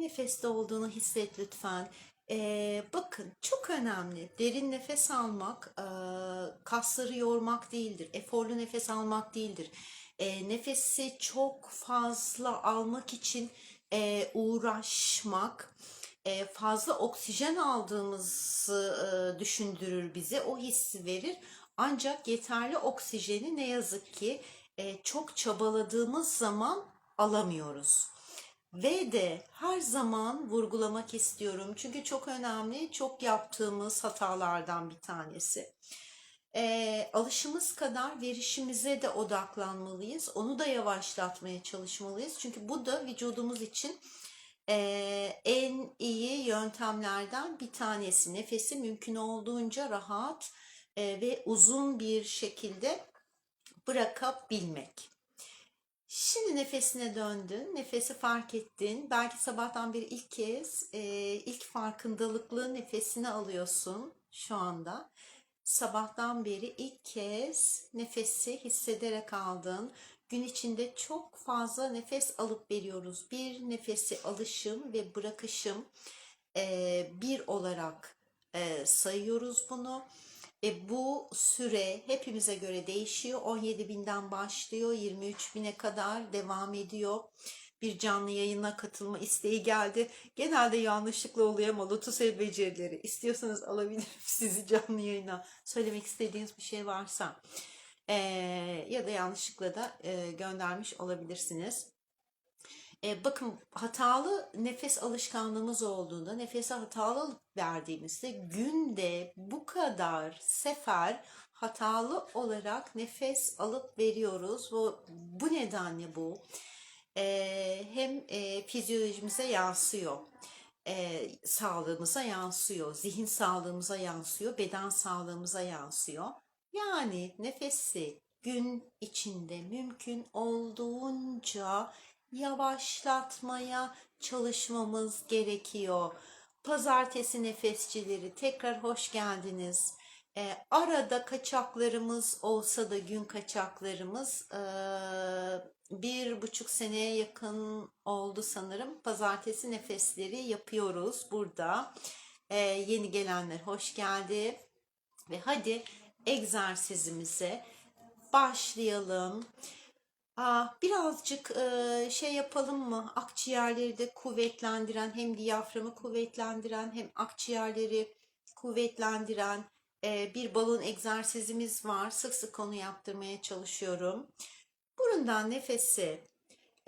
Nefeste olduğunu hisset lütfen. Ee, bakın çok önemli. Derin nefes almak e, kasları yormak değildir. Eforlu nefes almak değildir. E, nefesi çok fazla almak için e, uğraşmak, e, fazla oksijen aldığımızı e, düşündürür bize. O hissi verir. Ancak yeterli oksijeni ne yazık ki e, çok çabaladığımız zaman alamıyoruz. Ve de her zaman vurgulamak istiyorum. Çünkü çok önemli, çok yaptığımız hatalardan bir tanesi. Ee, alışımız kadar verişimize de odaklanmalıyız. Onu da yavaşlatmaya çalışmalıyız. Çünkü bu da vücudumuz için ee, en iyi yöntemlerden bir tanesi. Nefesi mümkün olduğunca rahat e, ve uzun bir şekilde bırakabilmek. Şimdi nefesine döndün, nefesi fark ettin. Belki sabahtan beri ilk kez e, ilk farkındalıklı nefesini alıyorsun şu anda. Sabahtan beri ilk kez nefesi hissederek aldın. Gün içinde çok fazla nefes alıp veriyoruz. Bir nefesi alışım ve bırakışım e, bir olarak e, sayıyoruz bunu. E, bu süre hepimize göre değişiyor. 17 binden başlıyor, 23 bine kadar devam ediyor. Bir canlı yayına katılma isteği geldi. Genelde yanlışlıkla oluyor ama Lotus El becerileri. İstiyorsanız alabilirim sizi canlı yayına. Söylemek istediğiniz bir şey varsa. E, ya da yanlışlıkla da e, göndermiş olabilirsiniz. E, bakın hatalı nefes alışkanlığımız olduğunda nefese hatalı verdiğimizde günde bu kadar sefer hatalı olarak nefes alıp veriyoruz. Bu, bu nedenle bu e, hem e, fizyolojimize yansıyor. E, sağlığımıza yansıyor, zihin sağlığımıza yansıyor, beden sağlığımıza yansıyor. Yani nefesi gün içinde mümkün olduğunca yavaşlatmaya çalışmamız gerekiyor. Pazartesi nefesçileri tekrar hoş geldiniz. Ee, arada kaçaklarımız olsa da gün kaçaklarımız ee, bir buçuk seneye yakın oldu sanırım. Pazartesi nefesleri yapıyoruz burada. Ee, yeni gelenler hoş geldi. Ve hadi egzersizimize başlayalım. Aa, birazcık e, şey yapalım mı? Akciğerleri de kuvvetlendiren, hem diyaframı kuvvetlendiren, hem akciğerleri kuvvetlendiren e, bir balon egzersizimiz var. Sık sık onu yaptırmaya çalışıyorum. Burundan nefesi,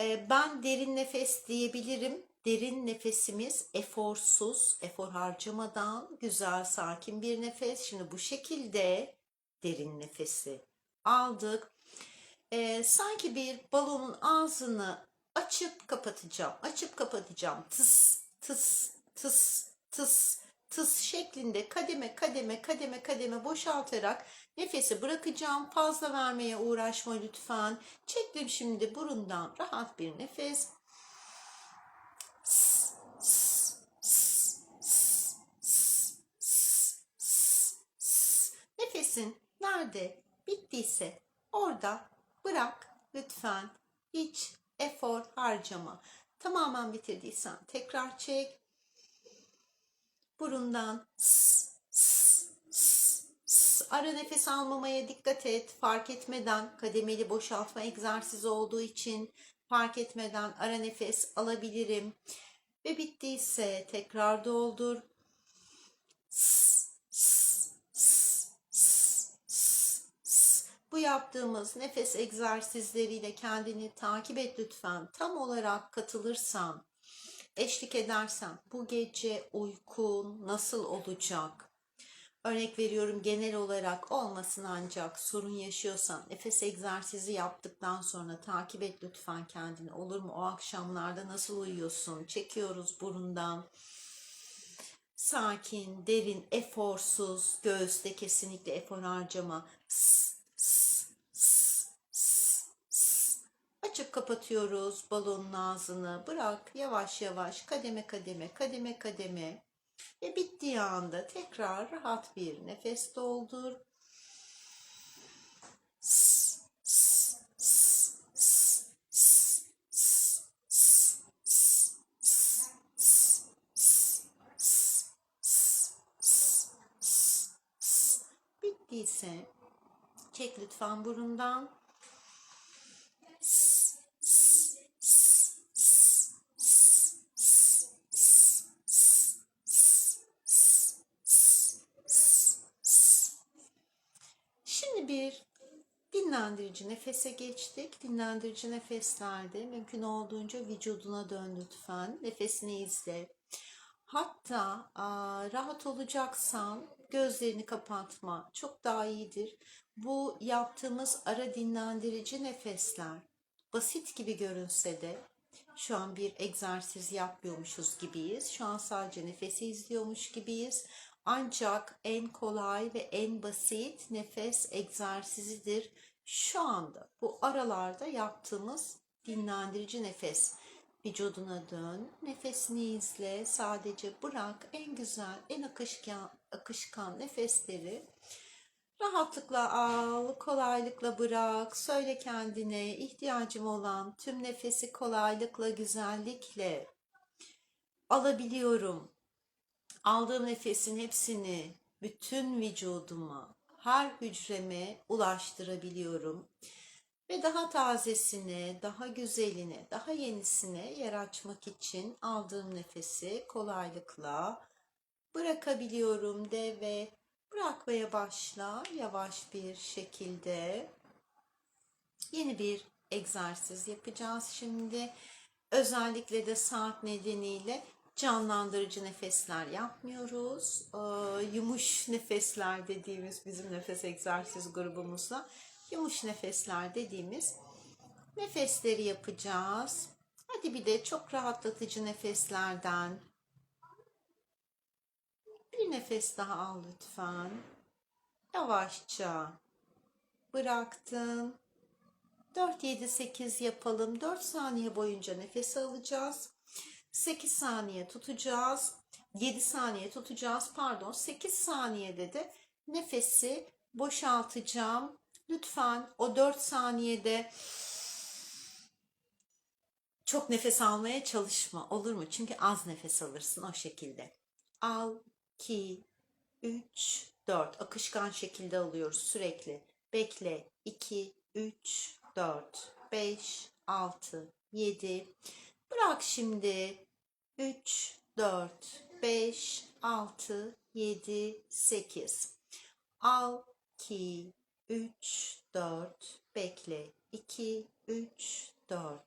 e, ben derin nefes diyebilirim. Derin nefesimiz eforsuz, efor harcamadan güzel, sakin bir nefes. Şimdi bu şekilde derin nefesi aldık e, sanki bir balonun ağzını açıp kapatacağım, açıp kapatacağım. Tıs, tıs, tıs, tıs, tıs şeklinde kademe kademe kademe kademe boşaltarak nefesi bırakacağım. Fazla vermeye uğraşma lütfen. Çektim şimdi burundan rahat bir nefes. Nefesin nerede bittiyse orada Bırak lütfen. Hiç efor harcama. Tamamen bitirdiysen tekrar çek. Burundan ara nefes almamaya dikkat et. Fark etmeden kademeli boşaltma egzersizi olduğu için fark etmeden ara nefes alabilirim. Ve bittiyse tekrar doldur. S, Bu yaptığımız nefes egzersizleriyle kendini takip et lütfen. Tam olarak katılırsan, eşlik edersen bu gece uykun nasıl olacak? Örnek veriyorum genel olarak olmasın ancak sorun yaşıyorsan nefes egzersizi yaptıktan sonra takip et lütfen kendini. Olur mu? O akşamlarda nasıl uyuyorsun? Çekiyoruz burundan. Sakin, derin, eforsuz, göğüste kesinlikle efor harcama. Sss açıp kapatıyoruz balonun ağzını. Bırak yavaş yavaş kademe kademe kademe kademe. Ve bittiği anda tekrar rahat bir nefes doldur. Bittiyse çek lütfen burundan bir dinlendirici nefese geçtik. Dinlendirici nefeslerde mümkün olduğunca vücuduna dön lütfen. Nefesini izle. Hatta rahat olacaksan gözlerini kapatma. Çok daha iyidir. Bu yaptığımız ara dinlendirici nefesler basit gibi görünse de şu an bir egzersiz yapmıyormuşuz gibiyiz. Şu an sadece nefesi izliyormuş gibiyiz. Ancak en kolay ve en basit nefes egzersizidir. Şu anda bu aralarda yaptığımız dinlendirici nefes. Vücuduna dön, nefesini izle, sadece bırak en güzel, en akışkan, akışkan nefesleri rahatlıkla al, kolaylıkla bırak. Söyle kendine ihtiyacım olan tüm nefesi kolaylıkla, güzellikle alabiliyorum. Aldığım nefesin hepsini bütün vücuduma, her hücreme ulaştırabiliyorum. Ve daha tazesine, daha güzeline, daha yenisine yer açmak için aldığım nefesi kolaylıkla bırakabiliyorum de ve bırakmaya başla yavaş bir şekilde. Yeni bir egzersiz yapacağız şimdi. Özellikle de saat nedeniyle canlandırıcı nefesler yapmıyoruz. Ee, yumuş nefesler dediğimiz bizim nefes egzersiz grubumuzla yumuş nefesler dediğimiz nefesleri yapacağız. Hadi bir de çok rahatlatıcı nefeslerden bir nefes daha al lütfen. Yavaşça bıraktın. 4 7 8 yapalım. 4 saniye boyunca nefes alacağız. 8 saniye tutacağız. 7 saniye tutacağız. Pardon. 8 saniyede de nefesi boşaltacağım. Lütfen o 4 saniyede çok nefes almaya çalışma. Olur mu? Çünkü az nefes alırsın o şekilde. Al, 2, 3, 4. Akışkan şekilde alıyoruz sürekli. Bekle. 2, 3, 4, 5, 6, 7. Bırak şimdi. 3, 4, 5, 6, 7, 8. Al 2, 3, 4. Bekle. 2, 3, 4,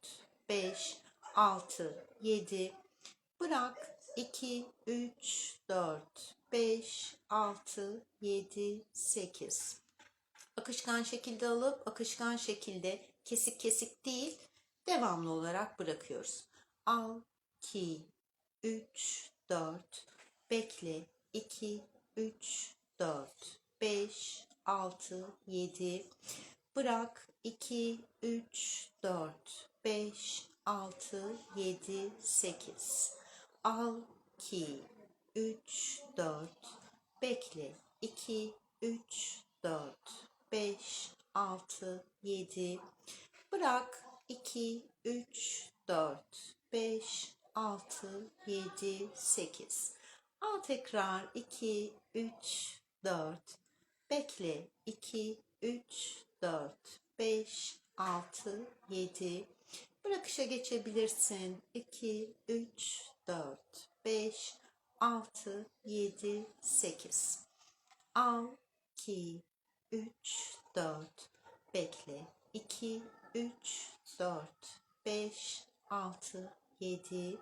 5, 6, 7. Bırak. 2, 3, 4, 5, 6, 7, 8. Akışkan şekilde alıp akışkan şekilde kesik kesik değil devamlı olarak bırakıyoruz. Al, 2, 3, 4, bekle, 2, 3, 4, 5, 6, 7, bırak, 2, 3, 4, 5, 6, 7, 8. Al, 2, 3, 4, bekle, 2, 3, 4, 5, 6, 7, bırak, 2, 3, 4, 5, 6, 7, 8. Al tekrar 2, 3, 4. Bekle 2, 3, 4, 5, 6, 7. Bırakışa geçebilirsin. 2, 3, 4, 5, 6, 7, 8. Al 2, 3, 4. Bekle 2, 3, 4, 5, 6, 7.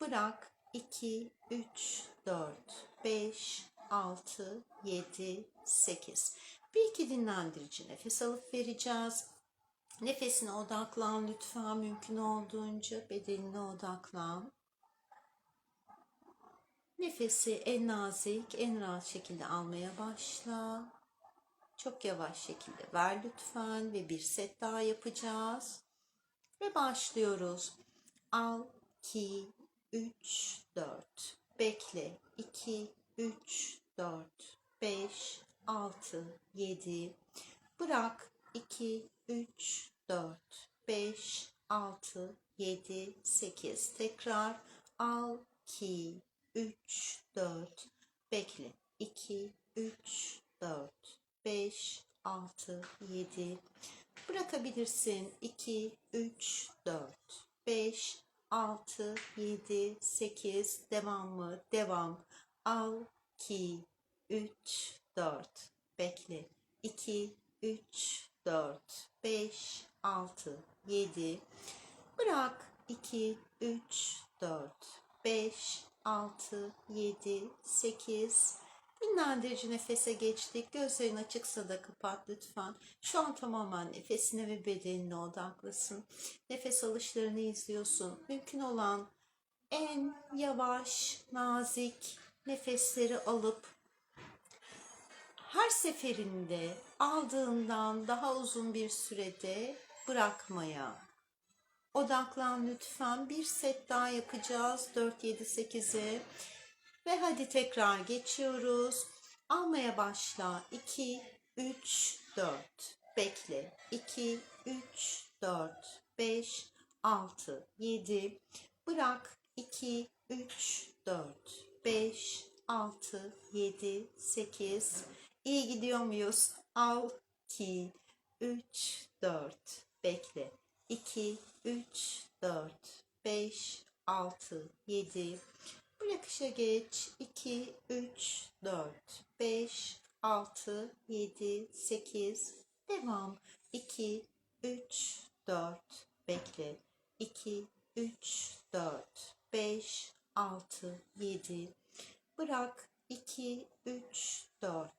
Bırak 2, 3, 4, 5, 6, 7, 8. Bir iki dinlendirici nefes alıp vereceğiz. Nefesine odaklan lütfen mümkün olduğunca bedenine odaklan. Nefesi en nazik, en rahat şekilde almaya başla. Çok yavaş şekilde ver lütfen ve bir set daha yapacağız. Ve başlıyoruz. Al 2, 3, 4. Bekle 2, 3, 4, 5, 6, 7. Bırak 2, 3, 4, 5, 6, 7, 8. Tekrar al 2, 3, 4. Bekle 2, 3, 4, 5, 6, 7. Bırakabilirsin. 2, 3, 4, 5, 6, 7, 8. Devamı, devam. Al, 2, 3, 4. Bekle. 2, 3, 4, 5, 6, 7. Bırak. 2, 3, 4, 5, 6, 7, 8. Dinlendirici nefese geçtik. Gözlerin açıksa da kapat lütfen. Şu an tamamen nefesine ve bedenine odaklısın. Nefes alışlarını izliyorsun. Mümkün olan en yavaş, nazik nefesleri alıp her seferinde aldığından daha uzun bir sürede bırakmaya odaklan lütfen. Bir set daha yapacağız. 4, 7, 8'e. Ve hadi tekrar geçiyoruz. Almaya başla. 2, 3, 4. Bekle. 2, 3, 4, 5, 6, 7. Bırak. 2, 3, 4, 5, 6, 7, 8. İyi gidiyor muyuz? Al. 2, 3, 4. Bekle. 2, 3, 4, 5, 6, 7. Bırakışa geç. 2, 3, 4, 5, 6, 7, 8. Devam. 2, 3, 4. Bekle. 2, 3, 4, 5, 6, 7. Bırak. 2, 3, 4,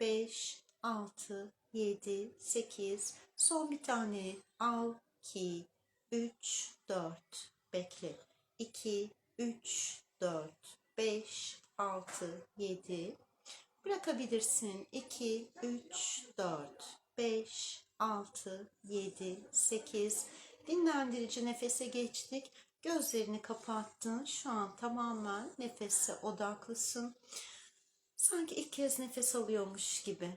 5, 6, 7, 8. Son bir tane al. 2, 3, 4. Bekle. 2, 3, 4, 5, 6, 7. Bırakabilirsin. 2, 3, 4, 5, 6, 7, 8. Dinlendirici nefese geçtik. Gözlerini kapattın. Şu an tamamen nefese odaklısın. Sanki ilk kez nefes alıyormuş gibi.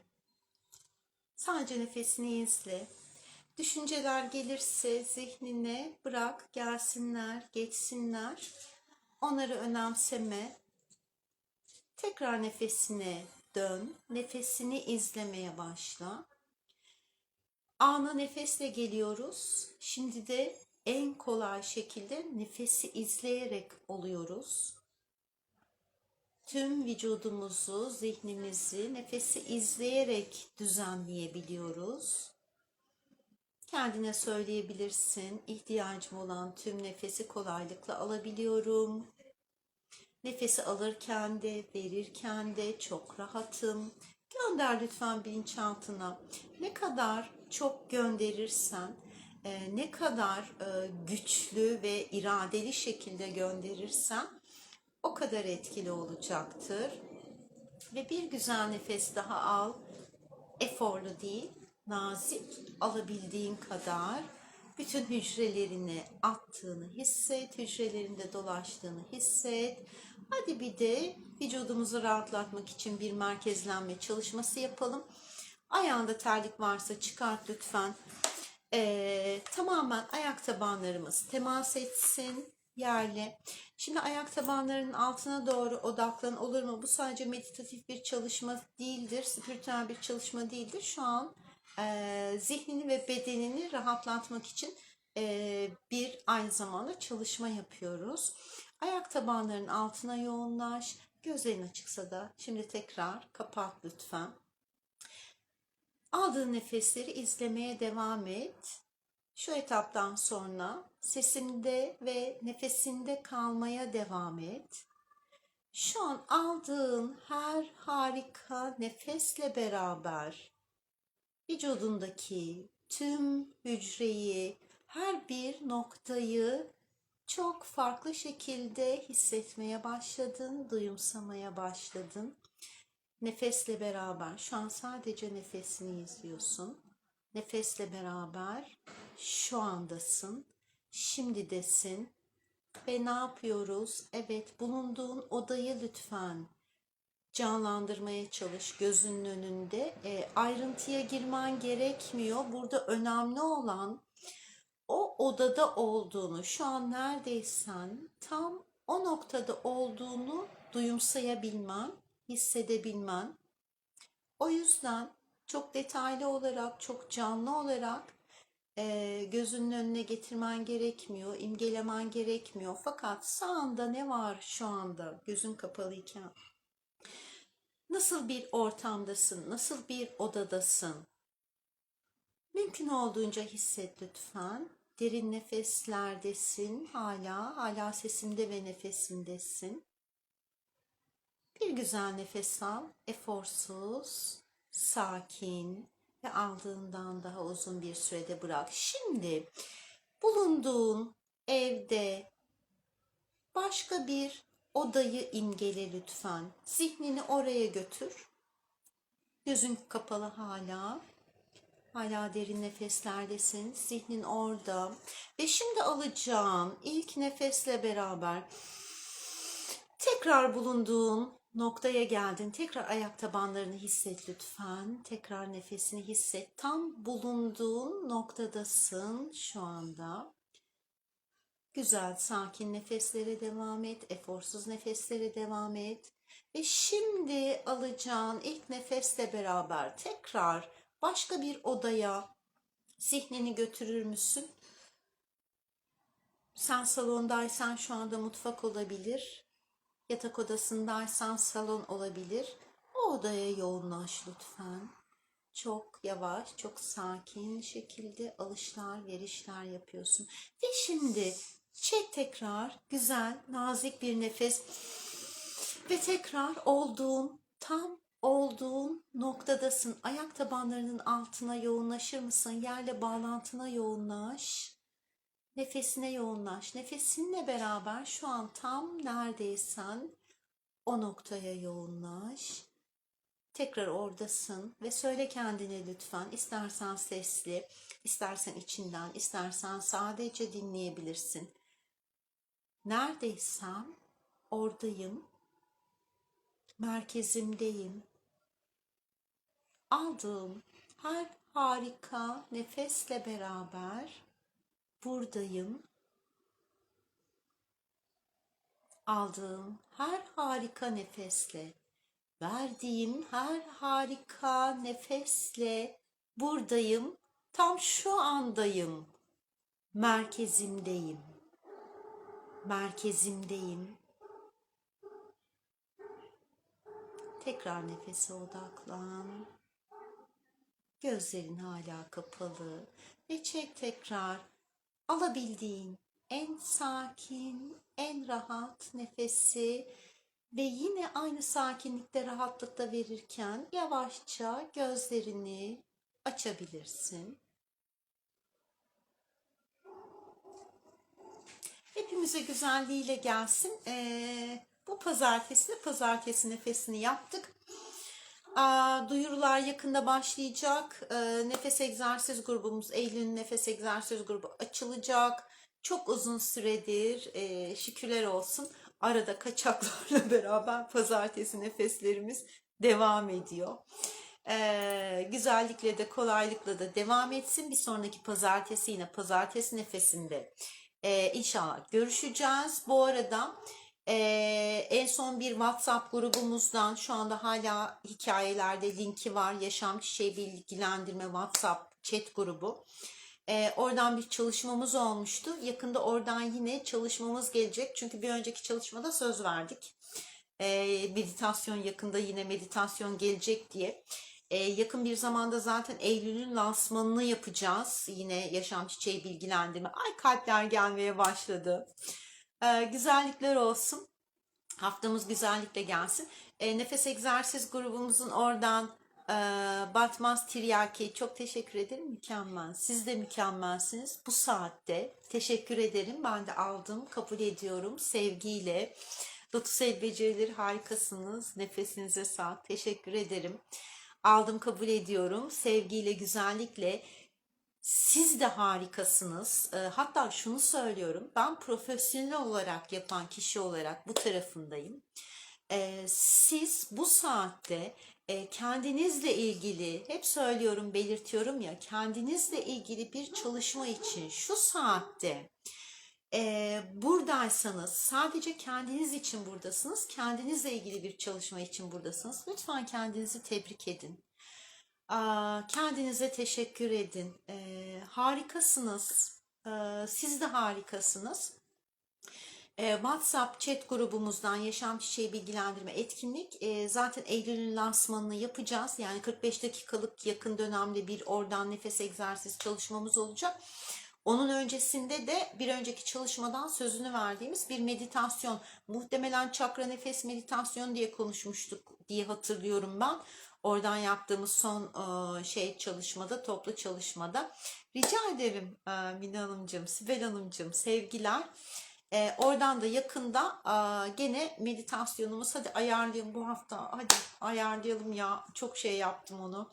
Sadece nefesini izle. Düşünceler gelirse zihnine bırak, gelsinler, geçsinler. Onları önemseme. Tekrar nefesine dön. Nefesini izlemeye başla. Ana nefesle geliyoruz. Şimdi de en kolay şekilde nefesi izleyerek oluyoruz. Tüm vücudumuzu, zihnimizi nefesi izleyerek düzenleyebiliyoruz. Kendine söyleyebilirsin. İhtiyacım olan tüm nefesi kolaylıkla alabiliyorum. Nefesi alırken de verirken de çok rahatım. Gönder lütfen bilinçaltına. Ne kadar çok gönderirsen, e, ne kadar e, güçlü ve iradeli şekilde gönderirsen o kadar etkili olacaktır. Ve bir güzel nefes daha al. Eforlu değil, nazik alabildiğin kadar bütün hücrelerine attığını hisset, hücrelerinde dolaştığını hisset. Hadi bir de vücudumuzu rahatlatmak için bir merkezlenme çalışması yapalım. Ayağında terlik varsa çıkart lütfen. Ee, tamamen ayak tabanlarımız temas etsin yerle. Şimdi ayak tabanlarının altına doğru odaklan olur mu? Bu sadece meditatif bir çalışma değildir, spiritüel bir çalışma değildir. Şu an e, zihnini ve bedenini rahatlatmak için e, bir aynı zamanda çalışma yapıyoruz. Ayak tabanlarının altına yoğunlaş. Gözlerin açıksa da şimdi tekrar kapat lütfen. Aldığın nefesleri izlemeye devam et. Şu etaptan sonra sesinde ve nefesinde kalmaya devam et. Şu an aldığın her harika nefesle beraber vücudundaki tüm hücreyi, her bir noktayı çok farklı şekilde hissetmeye başladın, duyumsamaya başladın. Nefesle beraber, şu an sadece nefesini izliyorsun. Nefesle beraber şu andasın, şimdidesin ve ne yapıyoruz? Evet, bulunduğun odayı lütfen canlandırmaya çalış gözünün önünde. E, ayrıntıya girmen gerekmiyor. Burada önemli olan o odada olduğunu, şu an neredeysen tam o noktada olduğunu duyumsayabilmen, hissedebilmen. O yüzden çok detaylı olarak, çok canlı olarak e, gözünün önüne getirmen gerekmiyor, imgelemen gerekmiyor. Fakat sağında ne var şu anda gözün kapalıyken? Nasıl bir ortamdasın? Nasıl bir odadasın? Mümkün olduğunca hisset lütfen. Derin nefeslerdesin hala, hala sesimde ve nefesimdesin. Bir güzel nefes al, eforsuz, sakin ve aldığından daha uzun bir sürede bırak. Şimdi bulunduğun evde başka bir odayı imgele lütfen. Zihnini oraya götür. Gözün kapalı hala. Hala derin nefeslerdesin. Zihnin orada. Ve şimdi alacağım ilk nefesle beraber tekrar bulunduğun noktaya geldin. Tekrar ayak tabanlarını hisset lütfen. Tekrar nefesini hisset. Tam bulunduğun noktadasın şu anda. Güzel, sakin nefeslere devam et. Eforsuz nefeslere devam et. Ve şimdi alacağın ilk nefesle beraber tekrar başka bir odaya zihnini götürür müsün? Sen salondaysan şu anda mutfak olabilir. Yatak odasındaysan salon olabilir. O odaya yoğunlaş lütfen. Çok yavaş, çok sakin şekilde alışlar, verişler yapıyorsun. Ve şimdi çek tekrar güzel, nazik bir nefes. Ve tekrar olduğun, tam olduğun noktadasın. Ayak tabanlarının altına yoğunlaşır mısın? Yerle bağlantına yoğunlaş. Nefesine yoğunlaş. Nefesinle beraber şu an tam neredeysen o noktaya yoğunlaş. Tekrar oradasın ve söyle kendine lütfen. İstersen sesli, istersen içinden, istersen sadece dinleyebilirsin. Neredeysem oradayım. Merkezimdeyim. Aldığım her harika nefesle beraber buradayım. Aldığım her harika nefesle, verdiğim her harika nefesle buradayım. Tam şu andayım. Merkezimdeyim. Merkezimdeyim. Tekrar nefese odaklan. Gözlerin hala kapalı ve çek tekrar alabildiğin en sakin, en rahat nefesi ve yine aynı sakinlikte, rahatlıkta verirken yavaşça gözlerini açabilirsin. Hepimize güzelliğiyle gelsin. Ee, bu pazartesi pazartesi nefesini yaptık. Duyurular yakında başlayacak. Ee, nefes egzersiz grubumuz, Eylül'ün nefes egzersiz grubu açılacak. Çok uzun süredir e, şükürler olsun. Arada kaçaklarla beraber pazartesi nefeslerimiz devam ediyor. Ee, güzellikle de kolaylıkla da devam etsin. Bir sonraki pazartesi yine pazartesi nefesinde e, inşallah görüşeceğiz. Bu arada ee, en son bir WhatsApp grubumuzdan şu anda hala hikayelerde linki var. Yaşam Çiçeği Bilgilendirme WhatsApp chat grubu. Ee, oradan bir çalışmamız olmuştu. Yakında oradan yine çalışmamız gelecek. Çünkü bir önceki çalışmada söz verdik. Ee, meditasyon yakında yine meditasyon gelecek diye. Ee, yakın bir zamanda zaten Eylül'ün lansmanını yapacağız. Yine Yaşam Çiçeği Bilgilendirme. Ay kalpler gelmeye başladı. Ee, güzellikler olsun. Haftamız güzellikle gelsin. Ee, nefes egzersiz grubumuzun oradan e, Batmaz Tiryaki çok teşekkür ederim. Mükemmel. Siz de mükemmelsiniz. Bu saatte teşekkür ederim. Ben de aldım. Kabul ediyorum. Sevgiyle. Lotus el becerileri harikasınız. Nefesinize sağlık. Teşekkür ederim. Aldım kabul ediyorum. Sevgiyle, güzellikle. Siz de harikasınız. E, hatta şunu söylüyorum. Ben profesyonel olarak yapan kişi olarak bu tarafındayım. E, siz bu saatte e, kendinizle ilgili, hep söylüyorum, belirtiyorum ya, kendinizle ilgili bir çalışma için şu saatte e, buradaysanız, sadece kendiniz için buradasınız, kendinizle ilgili bir çalışma için buradasınız. Lütfen kendinizi tebrik edin. Kendinize teşekkür edin. Ee, harikasınız. Ee, siz de harikasınız. Ee, WhatsApp chat grubumuzdan Yaşam Çiçeği Bilgilendirme Etkinlik zaten Eylül'ün lansmanını yapacağız. Yani 45 dakikalık yakın dönemde bir oradan nefes egzersiz çalışmamız olacak. Onun öncesinde de bir önceki çalışmadan sözünü verdiğimiz bir meditasyon. Muhtemelen çakra nefes meditasyon diye konuşmuştuk diye hatırlıyorum ben. Oradan yaptığımız son e, şey çalışmada, toplu çalışmada. Rica ederim e, Mine Hanımcığım, Sibel Hanımcığım, sevgiler. E, oradan da yakında gene meditasyonumuz hadi ayarlayalım bu hafta hadi ayarlayalım ya çok şey yaptım onu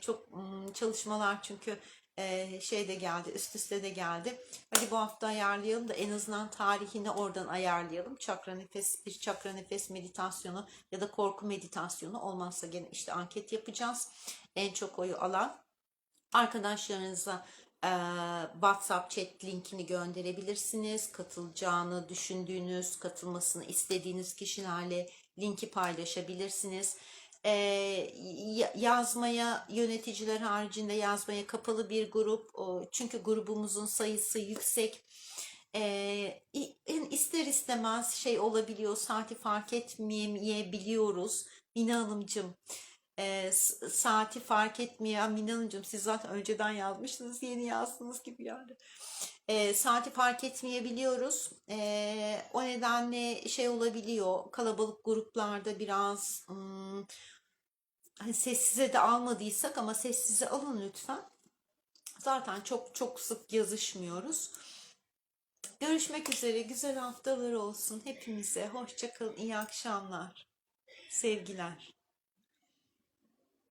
çok çalışmalar çünkü e, şey de geldi üst üste de geldi hadi bu hafta ayarlayalım da en azından tarihini oradan ayarlayalım çakra nefes bir çakra nefes meditasyonu ya da korku meditasyonu olmazsa gene işte anket yapacağız en çok oyu alan arkadaşlarınıza e, WhatsApp chat linkini gönderebilirsiniz. Katılacağını düşündüğünüz, katılmasını istediğiniz kişilerle linki paylaşabilirsiniz. E, ya- yazmaya yöneticiler haricinde yazmaya kapalı bir grup. Çünkü grubumuzun sayısı yüksek. E, ister istemez şey olabiliyor, saati fark etmeyebiliyoruz. Mina Hanımcığım, e, saati fark etmeyen Mine Hanımcığım siz zaten önceden yazmışsınız yeni yazdınız gibi yani. E, saati fark etmeyebiliyoruz. E, o nedenle şey olabiliyor kalabalık gruplarda biraz hmm, hani sessize de almadıysak ama sessize alın lütfen. Zaten çok çok sık yazışmıyoruz. Görüşmek üzere güzel haftalar olsun hepimize. Hoşça kalın iyi akşamlar. Sevgiler.